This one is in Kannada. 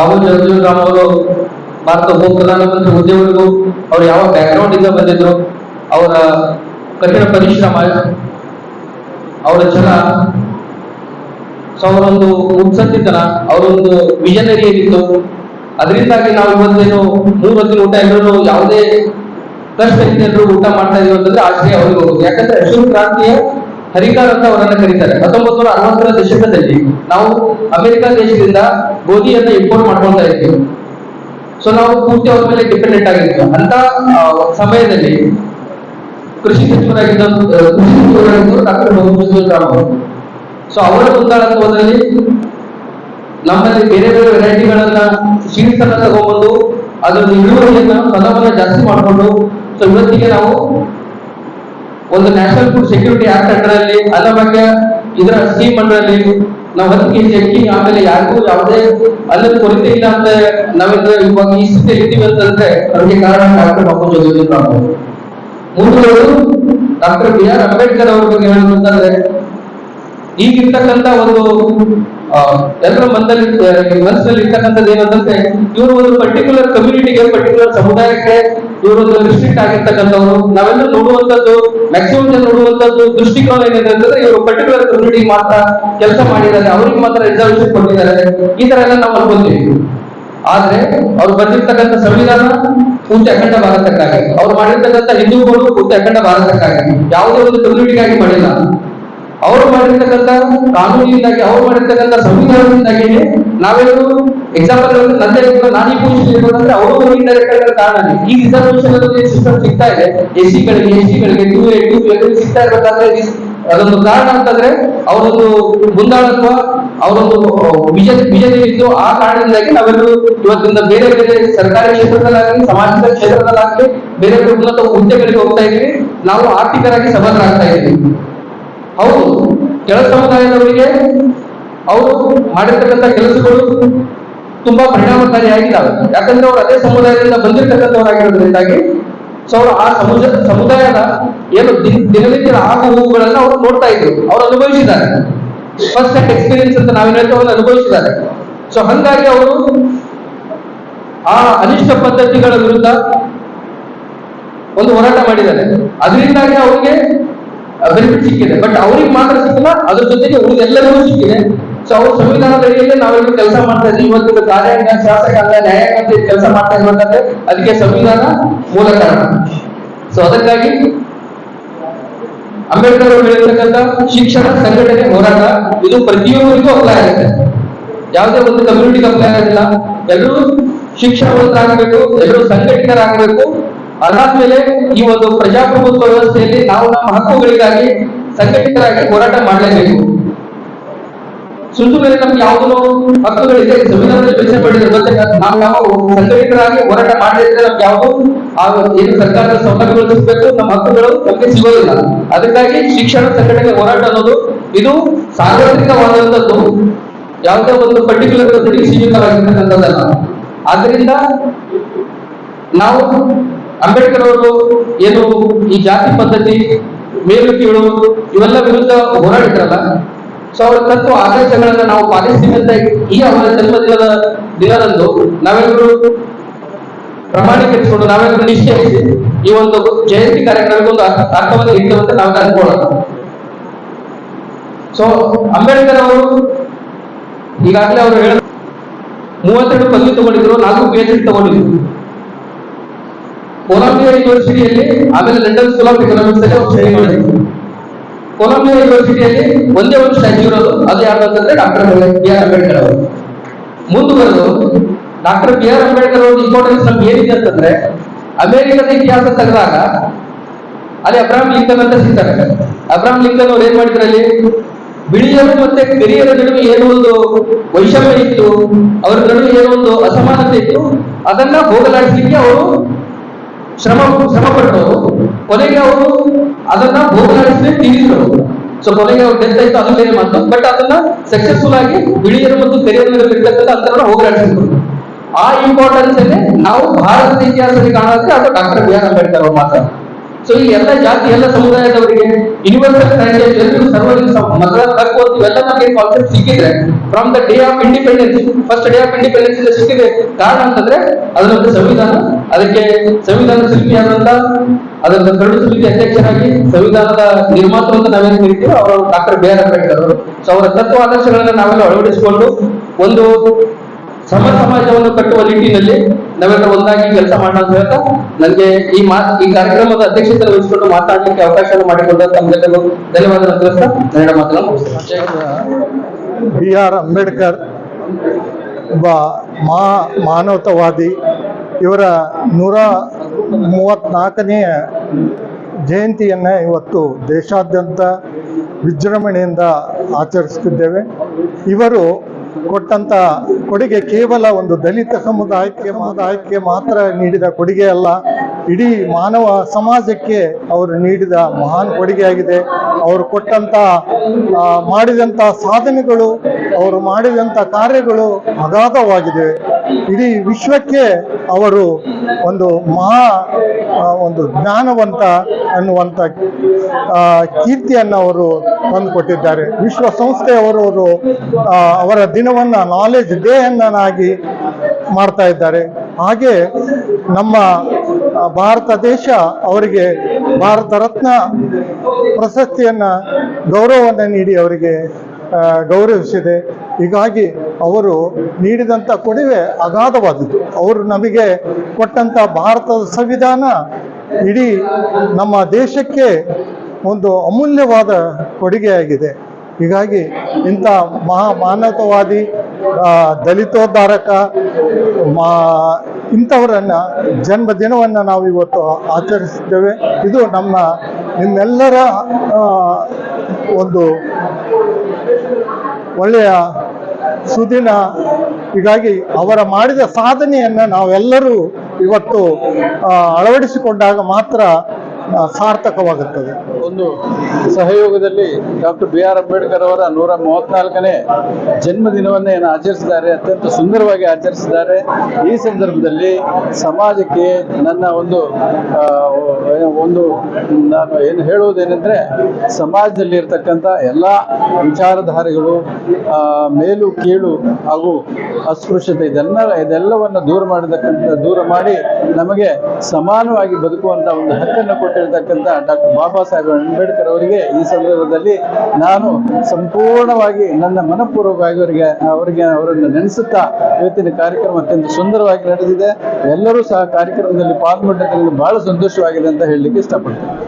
ಬಾಬು ಜಗಜೀವನ್ ರಾಮ್ ಅವರು ಭಾರತ ಉಪ ಪ್ರಧಾನಮಂತ್ರಿ ಹುದ್ದೆವರೆಗೂ ಅವ್ರು ಯಾವ ಬ್ಯಾಕ್ಗ್ರೌಂಡ್ ಇಂದ ಬಂದಿದ್ರು, ಅವರ ಕಠಿಣ ಪರಿಶ್ರಮ, ಅವರ ಜನ ಅವರೊಂದು ಉತ್ಸಂತಿತನ ಅವರೊಂದು ವಿಜನರಿ ಏನಿತ್ತು ಅದರಿಂದಾಗಿ ನಾವು ಇವತ್ತೇನು ಮೂರು ಹೊತ್ತಿನ ಊಟ ಎಲ್ಲರೂ ಯಾವುದೇ ಕಷ್ಟ ಎಲ್ಲರೂ ಊಟ ಮಾಡ್ತಾ ಇದೀವಿ ಅಂತಂದ್ರೆ ಆಶ್ರಯ ಅವ್ರಿಗೆ. ಹೋಗುತ್ತೆ ಯಾಕಂದ್ರೆ ಹಸಿರು ಕ್ರಾಂತಿಯ ಹರಿಕಾರ ಅಂತ ಅವರನ್ನ ಕರೀತಾರೆ. ಹತ್ತೊಂಬತ್ತು ನೂರ ಅರವತ್ತರ ದಶಕದಲ್ಲಿ ನಾವು ಅಮೆರಿಕ ದೇಶದಿಂದ ಗೋಧಿಯನ್ನ ಇಂಪೋರ್ಟ್ ಮಾಡ್ಕೊಳ್ತಾ ಇದ್ವಿ. ಸೊ ನಾವು ಪೂರ್ತಿ ಅವ್ರ ಮೇಲೆ ಡಿಪೆಂಡೆಂಟ್ ಆಗಿದ್ವಿ. ಅಂತ ಸಮಯದಲ್ಲಿ ಕೃಷಿ ಸಚಿವರಾಗಿದ್ದ ಕೃಷಿ ಸಚಿವರಾಗಿದ್ದರು ಡಾಕ್ಟರ್ ರಾಮ್ ಅವರು. ಸೊ ಅವರ ಮುಂದಾಳತ್ವದಲ್ಲಿ ನಮ್ಮಲ್ಲಿ ಬೇರೆ ಬೇರೆ ವೆರೈಟಿಗಳನ್ನ ಸೀಡ್ಸ್ ಅನ್ನ ತಗೊಂಡ್ಬಂದು ಅದರ ಇಳುವರಿಯನ್ನ, ಫಲವನ್ನ ಜಾಸ್ತಿ ಮಾಡಿಕೊಂಡು ಸೊ ಇವತ್ತಿಗೆ ನಾವು ಒಂದು ನ್ಯಾಷನಲ್ ಫುಡ್ ಸೆಕ್ಯೂರಿಟಿ ಆಕ್ಟ್ ಅಂಡರಲ್ಲಿ ಬಗ್ಗೆ ಇದರ ಸ್ಕೀಮ್ ಅಂಡರಲ್ಲಿ ನಾವು ಹತ್ತು ಚೆಕ್ಕಿಂಗ್ ಆಮೇಲೆ ಯಾರಿಗೂ ಯಾವುದೇ ಅಲ್ಲದ ಕೊರತೆ ಇಲ್ಲ ಅಂತ ನಾವೆಲ್ಲ ಇವಾಗ ಈ ಸ್ಥಿತಿ ಇರ್ತೀವಿ ಅಂತಂದ್ರೆ ಅದಕ್ಕೆ ಕಾರಣ ಡಾಕ್ಟರ್ ಬಾಬು ರಾಮ್ ಮುಂದುವರೆದು ಡಾಕ್ಟರ್ ಬಿ ಆರ್ ಅಂಬೇಡ್ಕರ್ ಅವ್ರ ಬಗ್ಗೆ ಹೇಳಬೇಕಂದ್ರೆ ಈಗಿರ್ತಕ್ಕಂತ ಒಂದು ಎಲ್ಲರ ಮನದಲ್ಲಿ ಮನಸ್ಸಲ್ಲಿ ಇರ್ತಕ್ಕಂಥದ್ದು ಏನಂತಂದ್ರೆ, ಇವರು ಒಂದು ಪರ್ಟಿಕ್ಯುಲರ್ ಕಮ್ಯುನಿಟಿಗೆ ಪರ್ಟಿಕ್ಯುಲರ್ ಸಮುದಾಯಕ್ಕೆ ಇವರು ಒಂದು ರಿಸ್ಟ್ರಿಕ್ಟ್ ಆಗಿರ್ತಕ್ಕಂಥವ್ರು. ನಾವೆಲ್ಲ ನೋಡುವಂತದ್ದು ಮ್ಯಾಕ್ಸಿಮಮ್ ಜನ ನೋಡುವಂತದ್ದು ದೃಷ್ಟಿಕೋನ ಏನಿದೆ ಅಂತಂದ್ರೆ, ಇವರು ಪರ್ಟಿಕ್ಯುಲರ್ ಕಮ್ಯುನಿಟಿ ಮಾತ್ರ ಕೆಲಸ ಮಾಡಿದ್ದಾರೆ. ಅವ್ರಿಗೆ ಮಾತ್ರ ರಿಸರ್ವೇಶನ್ ಕೊಟ್ಟಿದ್ದಾರೆ. ಈ ತರ ಎಲ್ಲ ನಾವು ಅನ್ಕೊಂತೀವಿ ಆದ್ರೆ, ಅವ್ರು ಬಂದಿರ್ತಕ್ಕಂಥ ಸಂವಿಧಾನ ಪೂರ್ತಿ ಅಖಂಡ ಭಾರತಕ್ಕಾಗಿ. ಅವ್ರು ಮಾಡಿರ್ತಕ್ಕಂಥ ಹಿಂದೂಗಳು ಪೂರ್ತಿ ಅಖಂಡ ಭಾರತಕ್ಕಾಗಿ. ಯಾವುದೇ ಒಂದು ಕಮ್ಯುನಿಟಿಗಾಗಿ ಮಾಡಿಲ್ಲ. ಅವರು ಮಾಡಿರ್ತಕ್ಕಂಥ ಕಾನೂನಿನಿಂದಾಗಿ, ಅವ್ರು ಮಾಡಿರ್ತಕ್ಕಂಥ ಸಂವಿಧಾನದಿಂದಾಗಿ ನಾವೆಲ್ಲರೂ ಎಕ್ಸಾಂಪಲ್ ನಂದೇ ನಾನೀ ಈ ಅವರು ಇಂಡೈರೆಕ್ಟ್ ಕಾರಣ ಈ ರಿಸರ್ವೇಶನ್ ಅನ್ನೋದು ಸಿಸ್ಟಮ್ ಸಿಗ್ತಾ ಇದೆ. ಎಸ್ ಗಳಿಗೆ ಎಸ್ ಗಳಿಗೆ ಟೂ ಎ ಟೂ ಎಲ್ ಸಿಗ್ತಾ ಇರಬೇಕಾದ್ರೆ ಅದೊಂದು ಕಾರಣ ಅಂತಂದ್ರೆ ಅವರೊಂದು ಮುಂದಾಳತ್ವ ಅವರೊಂದು ವಿಜನ್ ವಿಜನ್ ಆ ಕಾರಣದಿಂದಾಗಿ ನಾವೆಲ್ಲರೂ ಇವತ್ತಿಂದ ಬೇರೆ ಬೇರೆ ಸರ್ಕಾರಿ ಕ್ಷೇತ್ರದಲ್ಲಾಗಲಿ ಸಾಮಾಜಿಕ ಕ್ಷೇತ್ರದಲ್ಲಾಗಲಿ ಬೇರೆ ಬೇರೆ ಉನ್ನತ ಹುದ್ದೆಗಳಿಗೆ ಹೋಗ್ತಾ ಇದ್ವಿ ನಾವು ಆರ್ಥಿಕರಾಗಿ ಸಬಲರಾಗ್ತಾ ಇದ್ದೀವಿ. ಹೌದು. ಕೆಳ ಸಮುದಾಯದವರಿಗೆ ಅವರು ಮಾಡಿರ್ತಕ್ಕಂಥ ಕೆಲಸಗಳು ತುಂಬಾ ಪರಿಣಾಮಕಾರಿಯಾಗಿದ್ದಾವೆ. ಯಾಕಂದ್ರೆ ಅವರು ಅದೇ ಸಮುದಾಯದಿಂದ ಬಂದಿರತಕ್ಕಂಥವರಾಗಿರೋದ್ರಿಂದಾಗಿ ಸೊ ಅವರು ಆ ಸಮುದಾಯ ಸಮುದಾಯದ ಏನು ದಿನ- ದಿನನಿತ್ಯದ ಆಗು ಹೋಗುಗಳನ್ನ ಅವರು ನೋಡ್ತಾ ಇದ್ರು. ಅವ್ರು ಅನುಭವಿಸಿದ್ದಾರೆ. ಫಸ್ಟ್ ಹ್ಯಾಂಡ್ ಎಕ್ಸ್ಪೀರಿಯನ್ಸ್ ಅಂತ ನಾವೇನು ಹೇಳ್ತೇವೆ, ಅವ್ರು ಅನುಭವಿಸಿದ್ದಾರೆ. ಸೊ ಹಂಗಾಗಿ ಅವರು ಆ ಅನಿಷ್ಟ ಪದ್ಧತಿಗಳ ವಿರುದ್ಧ ಒಂದು ಹೋರಾಟ ಮಾಡಿದ್ದಾರೆ. ಅದರಿಂದಾಗಿ ಅವರಿಗೆ ಬೆನಿಫಿಟ್ ಸಿಕ್ಕಿದೆ. ಬಟ್ ಅವ್ರಿಗೆ ಮಾತ್ರ ಸಿಕ್ಕಿಲ್ಲ, ಅದ್ರ ಜೊತೆಗೆ ಉಳಿದ ಎಲ್ಲರಿಗೂ ಸಿಕ್ಕಿದೆ. ಸೊ ಅವ್ರ ಸಂವಿಧಾನದ ಅಡಿಯಲ್ಲಿ ನಾವೆಲ್ಲರೂ ಕೆಲಸ ಮಾಡ್ತಾ ಇದ್ದೀವಿ. ಇವತ್ತು ಕಾರ್ಯಾಂಗ ಶಾಸಕಾಂಗ ನ್ಯಾಯಾಂಗ ಕೆಲಸ ಮಾಡ್ತಾ ಇರುವಂತಂದ್ರೆ ಅದಕ್ಕೆ ಸಂವಿಧಾನ ಮೂಲ ಕಾರಣ. ಸೊ ಅದಕ್ಕಾಗಿ ಅಂಬೇಡ್ಕರ್ ಅವರು ಹೇಳಿರ್ತಕ್ಕಂಥ ಶಿಕ್ಷಣ ಸಂಘಟನೆ ಹೋರಾಟ, ಇದು ಪ್ರತಿಯೊಬ್ಬರಿಗೂ ಅಪ್ಲೈ ಆಗುತ್ತೆ. ಯಾವುದೇ ಒಂದು ಕಮ್ಯುನಿಟಿಗೆ ಅಪ್ಲೈ ಆಗೋದಿಲ್ಲ. ಎಲ್ಲರೂ ಶಿಕ್ಷಣವಂತರಾಗಬೇಕು ಎಲ್ಲರೂ ಸಂಘಟಿತರಾಗಬೇಕು. ಅದಾದ್ಮೇಲೆ ಈ ಒಂದು ಪ್ರಜಾಪ್ರಭುತ್ವ ವ್ಯವಸ್ಥೆಯಲ್ಲಿ ನಾವು ನಮ್ಮ ಹಕ್ಕುಗಳಿಗಾಗಿ ಸಂಘಟಿತರಾಗಿ ಹೋರಾಟ ಮಾಡಲೇಬೇಕು. ಸುಮ್ಮನೆ ನಮ್ಗೆ ಯಾವುದೋ ಹಕ್ಕುಗಳಿದೆ ಸಂವಿಧಾನದಲ್ಲಿ ಘೋಷಣೆ ಮಾಡಿದ್ರೆ ನಾವು ಯಾವ ಸಂಘಟಿತರಾಗಿ ಹೋರಾಟ ಮಾಡಿದ್ರೆ ನಮ್ಗೆ ಯಾವುದು ಏನು ಸರ್ಕಾರದ ಸೌಲಭ್ಯಗಳು ಸಿಗಬೇಕು, ನಮ್ಮ ಹಕ್ಕುಗಳು ನಮಗೆ ಸಿಗೋದಿಲ್ಲ. ಅದಕ್ಕಾಗಿ ಶಿಕ್ಷಣ ಸಂಘಟನೆ ಹೋರಾಟ ಅನ್ನೋದು ಇದು ಸಾರ್ವತ್ರಿಕವಾದಂತದ್ದು. ಯಾವುದೇ ಒಂದು ಪರ್ಟಿಕ್ಯುಲರ್ ಸೀಮಿತವಾಗಿರ್ತಕ್ಕಂಥದ್ದಲ್ಲ. ಆದ್ರಿಂದ ನಾವು ಅಂಬೇಡ್ಕರ್ ಅವರು ಏನು ಈ ಜಾತಿ ಪದ್ಧತಿ ಮೇಲು ಕೀಳು ಇವೆಲ್ಲ ವಿರುದ್ಧ ಹೋರಾಡಿದ್ರಲ್ಲ? ಸೊ ಅವರ ತತ್ವ ಆದರ್ಶಗಳನ್ನ ನಾವು ಪಾಲಿಸ್ತೀವಿ ಅಂತ ಈ ಅವರ ಜನ್ಮದಿನದ ದಿನದಂದು ನಾವೆಲ್ಲರೂ ಪ್ರಮಾಣೀಕರಿಸಿಕೊಂಡು ನಾವೆಲ್ಲರೂ ನಿಶ್ಚಯಿಸಿ ಈ ಒಂದು ಜಯಂತಿ ಕಾರ್ಯಕ್ರಮಕ್ಕೆ ಒಂದು ಅರ್ಥ- ಅರ್ಥವನ್ನು ಇಟ್ಟುವಂತೆ ನಾವು ಅನ್ಕೊಳ್ಳೋಣ ಸೊ ಅಂಬೇಡ್ಕರ್ ಅವರು ಈಗಾಗಲೇ ಅವರು ಹೇಳ ಮೂವತ್ತೆರಡು ಪದವಿ ತಗೊಂಡಿದ್ರು, ನಾಲ್ಕು ಪಿ ಎಚ್ ಡಿ ತಗೊಂಡಿದ್ರು. ಕೊಲಂಬಿಯಾ ಯೂನಿವರ್ಸಿಟಿಯಲ್ಲಿ ಆಮೇಲೆ ಲಂಡನ್ ಸ್ಕೂಲ್ ಆಫ್ ಎಕನಾಮಿಕ್ಸ್ ಅಲ್ಲಿ ಅವರು ಸ್ಟಡಿ ಮಾಡಿದ್ರು ಕೊಲಂಬಿಯಾ ಯೂನಿವರ್ಸಿಟಿಯಲ್ಲಿ ಒಂದೇ ಒಂದು ಸ್ಟ್ಯಾಚ್ಯೂ ಇರೋದು. ಅದು ಯಾರು ಅಂತಂದ್ರೆ ಡಾಕ್ಟರ್ ಬಿ ಆರ್ ಅಂಬೇಡ್ಕರ್ ಅವರು. ಮುಂದುವರೆದು ಡಾಕ್ಟರ್ ಬಿ ಆರ್ ಅಂಬೇಡ್ಕರ್ ಅವ್ರ ಇಂಪಾರ್ಟೆನ್ಸ್ ನಮ್ಗೆ ಏನಿದೆ ಅಂತಂದ್ರೆ ಅಮೆರಿಕದ ಇತಿಹಾಸ ತೆಗೆದಾಗ ಅಲ್ಲಿ ಅಬ್ರಾಹಂ ಲಿಂಕನ್ ಅಂತ ಸಿಗ್ತಾರೆ. ಅಬ್ರಾಹಂ ಲಿಂಕನ್ ಅವ್ರು ಏನ್ ಮಾಡಿದ್ರು ಅಲ್ಲಿ? ಬಿಳಿಯರು ಮತ್ತೆ ಕರಿಯರ ನಡುವೆ ಏನು ಒಂದು ವೈಷಮ್ಯ ಇತ್ತು. ಅವರ ನಡುವೆ ಏನೋ ಒಂದು ಅಸಮಾನತೆ ಇತ್ತು. ಅದನ್ನ ಹೋಗಲಾಡಿಸ್ಲಿಕ್ಕೆ ಅವರು ಶ್ರಮ ಶ್ರಮ ಪಟ್ಟವರು. ಕೊನೆಗೆ ಅವರು ಅದನ್ನ ಹೋಗಲಾಡಿಸಲೇ ತಿಳಿದ್ರು ಸೊ ಕೊನೆಗೆ ಅವ್ರು ಡೆತ್ ಆಯ್ತು ಅದು ಬೇರೆ ಮಾತು ಬಟ್ ಅದನ್ನ ಸಕ್ಸಸ್ಫುಲ್ ಆಗಿ ಬಿಳಿಯರು ಮತ್ತು ಕರಿಯರ ನಡುವೆ ಇರ್ತಕ್ಕಂಥ ಅಂತರನ್ನ ಹೋಗಲಾಡಿಸಿದ್ರು. ಆ ಇಂಪಾರ್ಟೆನ್ಸ್ ಅಲ್ಲಿ ನಾವು ಭಾರತದ ಇತಿಹಾಸದಲ್ಲಿ ಕಾಣೋದಕ್ಕೆ ಅದು ಡಾಕ್ಟರ್ ಬಿ ಆರ್ ಅಂಬೇಡ್ಕರ್ ಅವರು ಮಾತ್ರ. ಸೊ ಈ ಎಲ್ಲ ಜಾತಿ, ಎಲ್ಲ ಸಮುದಾಯದವರಿಗೆ ಯೂನಿವರ್ಸಲ್ ಫ್ರಾಂಚೈಸ್ ಎಲ್ಲರಿಗೂ ಸರ್ವರಿಗೆ ಸಮ ತಕ್ಕ ನಮಗೆ ಕಾನ್ಸೆಪ್ಟ್ ಸಿಕ್ಕಿದ್ರೆ from the day of independence first day of independence ಸಿಕ್ಕಿದೆ ಕಾರಣ ಅಂತಂದ್ರೆ ಅದರೊಂದು ಸಂವಿಧಾನ. ಅದಕ್ಕೆ ಸಂವಿಧಾನ ಶಿಲ್ಪಿಯಾದಂತ ಅದರ ಕರಡು ಸಮಿತಿ ಅಧ್ಯಕ್ಷರಾಗಿ ಸಂವಿಧಾನದ ನಿರ್ಮಾತೃ ಅಂತ ನಾವೇನು ಕರಿತೀವಿ ಅವರು ಡಾಕ್ಟರ್ ಬಿ ಆರ್ ಅಂಬೇಡ್ಕರ್ ಅವರು. ಸೊ ಅವರ ತತ್ವ ಆದರ್ಶಗಳನ್ನ ನಾವೆಲ್ಲ ಅಳವಡಿಸಿಕೊಂಡು ಒಂದು ಸಮ, ಸಮಾಜವನ್ನು ಕಟ್ಟುವ ನಿಟ್ಟಿನಲ್ಲಿ ನಾವೆಲ್ಲ ಒಂದಾಗಿ ಕೆಲಸ ಮಾಡೋಣ ಅಂತ ಹೇಳ್ತಾ ನನಗೆ ಈ ಮಾತ್, ಈ ಕಾರ್ಯಕ್ರಮದ ಅಧ್ಯಕ್ಷತೆ ವಹಿಸಿಕೊಂಡು ಮಾತಾಡಲಿಕ್ಕೆ ಅವಕಾಶ ಮಾಡಿಕೊಂಡ ತಮ್ಮೆಲ್ಲರಿಗೂ ಧನ್ಯವಾದ ತಿಳಿಸ್ತಾ ನನ್ನ ಬಿ ಆರ್ ಅಂಬೇಡ್ಕರ್ ಒಬ್ಬ ಮಾ, ಮಾನವತಾವಾದಿ. ಇವರ ನೂರ ಮೂವತ್ತ್ನಾಲ್ಕನೆಯ ಜಯಂತಿಯನ್ನು ಇವತ್ತು ದೇಶಾದ್ಯಂತ ವಿಜೃಂಭಣೆಯಿಂದ ಆಚರಿಸುತ್ತಿದ್ದೇವೆ. ಇವರು ಕೊಟ್ಟಂತ ಕೊಡುಗೆ ಕೇವಲ ಒಂದು ದಲಿತ ಸಮುದಾಯಕ್ಕೆ ಸಮುದಾಯಕ್ಕೆ ಮಾತ್ರ ನೀಡಿದ ಕೊಡುಗೆ ಅಲ್ಲ, ಇಡೀ ಮಾನವ ಸಮಾಜಕ್ಕೆ ಅವರು ನೀಡಿದ ಮಹಾನ್ ಕೊಡುಗೆಯಾಗಿದೆ ಅವರು ಕೊಟ್ಟಂತ ಮಾಡಿದಂತ ಸಾಧನೆಗಳು, ಅವರು ಮಾಡಿದಂಥ ಕಾರ್ಯಗಳು ಅಗಾಧವಾಗಿದೆ ಇಡೀ ವಿಶ್ವಕ್ಕೆ ಅವರು ಒಂದು ಮಹಾ ಒಂದು ಜ್ಞಾನವಂತ ಅನ್ನುವಂಥ ಆ, ಕೀರ್ತಿಯನ್ನು ಅವರು ತಂದುಕೊಟ್ಟಿದ್ದಾರೆ. ವಿಶ್ವ ಅವರು ಅವರು ದಿನವನ್ನ ನಾಲೆಜ್ ಡೇ ಅನ್ನನಾಗಿ ಮಾಡ್ತಾ ಇದ್ದಾರೆ. ಹಾಗೆ ನಮ್ಮ ಭಾರತ ದೇಶ ಅವರಿಗೆ ಭಾರತ ರತ್ನ ಪ್ರಶಸ್ತಿಯನ್ನ ಗೌರವವನ್ನು ನೀಡಿ ಅವರಿಗೆ ಗೌರವಿಸಿದೆ. ಹೀಗಾಗಿ ಅವರು ನೀಡಿದಂಥ ಕೊಡುಗೆ ಅಗಾಧವಾದದ್ದು. ಅವರು ನಮಗೆ ಕೊಟ್ಟಂಥ ಭಾರತದ ಸಂವಿಧಾನ ಇಡೀ ನಮ್ಮ ದೇಶಕ್ಕೆ ಒಂದು ಅಮೂಲ್ಯವಾದ ಕೊಡುಗೆಯಾಗಿದೆ. ಹೀಗಾಗಿ ಇಂಥ ಮಹಾ ಮಾನವತಾವಾದಿ ದಲಿತೋದ್ಧಾರಕ, ಮಾ, ಇಂಥವರನ್ನು ಜನ್ಮದಿನವನ್ನು ನಾವು ಇವತ್ತು ಆಚರಿಸಿದ್ದೇವೆ. ಇದು ನಮ್ಮ ನಿಮ್ಮೆಲ್ಲರ ಒಂದು ಒಳ್ಳೆಯ ಸುದಿನ. ಹೀಗಾಗಿ ಅವರ ಮಾಡಿದ ಸಾಧನೆಯನ್ನು ನಾವೆಲ್ಲರೂ ಇವತ್ತು ಅಳವಡಿಸಿಕೊಂಡಾಗ ಮಾತ್ರ ಸಾರ್ಥಕವಾಗುತ್ತದೆ. ಒಂದು ಸಹಯೋಗದಲ್ಲಿ ಡಾಕ್ಟರ್ ಬಿ ಆರ್ ಅಂಬೇಡ್ಕರ್ ಅವರ ನೂರ ಮೂವತ್ನಾಲ್ಕನೇ ಜನ್ಮದಿನವನ್ನೇ ಏನು ಆಚರಿಸಿದ್ದಾರೆ, ಅತ್ಯಂತ ಸುಂದರವಾಗಿ ಆಚರಿಸಿದ್ದಾರೆ. ಈ ಸಂದರ್ಭದಲ್ಲಿ ಸಮಾಜಕ್ಕೆ ನನ್ನ ಒಂದು ಒಂದು, ನಾನು ಏನು ಹೇಳುವುದೇನೆಂದರೆ ಸಮಾಜದಲ್ಲಿ ಇರ್ತಕ್ಕಂಥ ಎಲ್ಲ ವಿಚಾರಧಾರೆಗಳು ಮೇಲು, ಕೀಳು ಹಾಗೂ ಅಸ್ಪೃಶ್ಯತೆ ಇದೆಲ್ಲ, ಇದೆಲ್ಲವನ್ನು ದೂರ ಮಾಡತಕ್ಕಂಥ ದೂರ ಮಾಡಿ ನಮಗೆ ಸಮಾನವಾಗಿ ಬದುಕುವಂತ ಒಂದು ಹಕ್ಕನ್ನು ಕೊಟ್ಟಿರತಕ್ಕಂಥ ಡಾಕ್ಟರ್ ಬಾಬಾ ಸಾಹೇಬ್ ಅಂಬೇಡ್ಕರ್ ಅವರಿಗೆ ಈ ಸಂದರ್ಭದಲ್ಲಿ ನಾನು ಸಂಪೂರ್ಣವಾಗಿ ನನ್ನ ಮನಪೂರ್ವಕವಾಗಿ ಅವರಿಗೆ ಅವರಿಗೆ ಅವರನ್ನು ನೆನೆಸುತ್ತಾ ಇವತ್ತಿನ ಕಾರ್ಯಕ್ರಮ ಅತ್ಯಂತ ಸುಂದರವಾಗಿ ನಡೆದಿದೆ. ಎಲ್ಲರೂ ಸಹ ಕಾರ್ಯಕ್ರಮದಲ್ಲಿ ಪಾಲ್ಗೊಂಡಿದ್ದರಿಂದ ಬಹಳ ಸಂತೋಷವಾಗಿದೆ ಅಂತ ಹೇಳಲಿಕ್ಕೆ ಇಷ್ಟಪಡ್ತೀನಿ.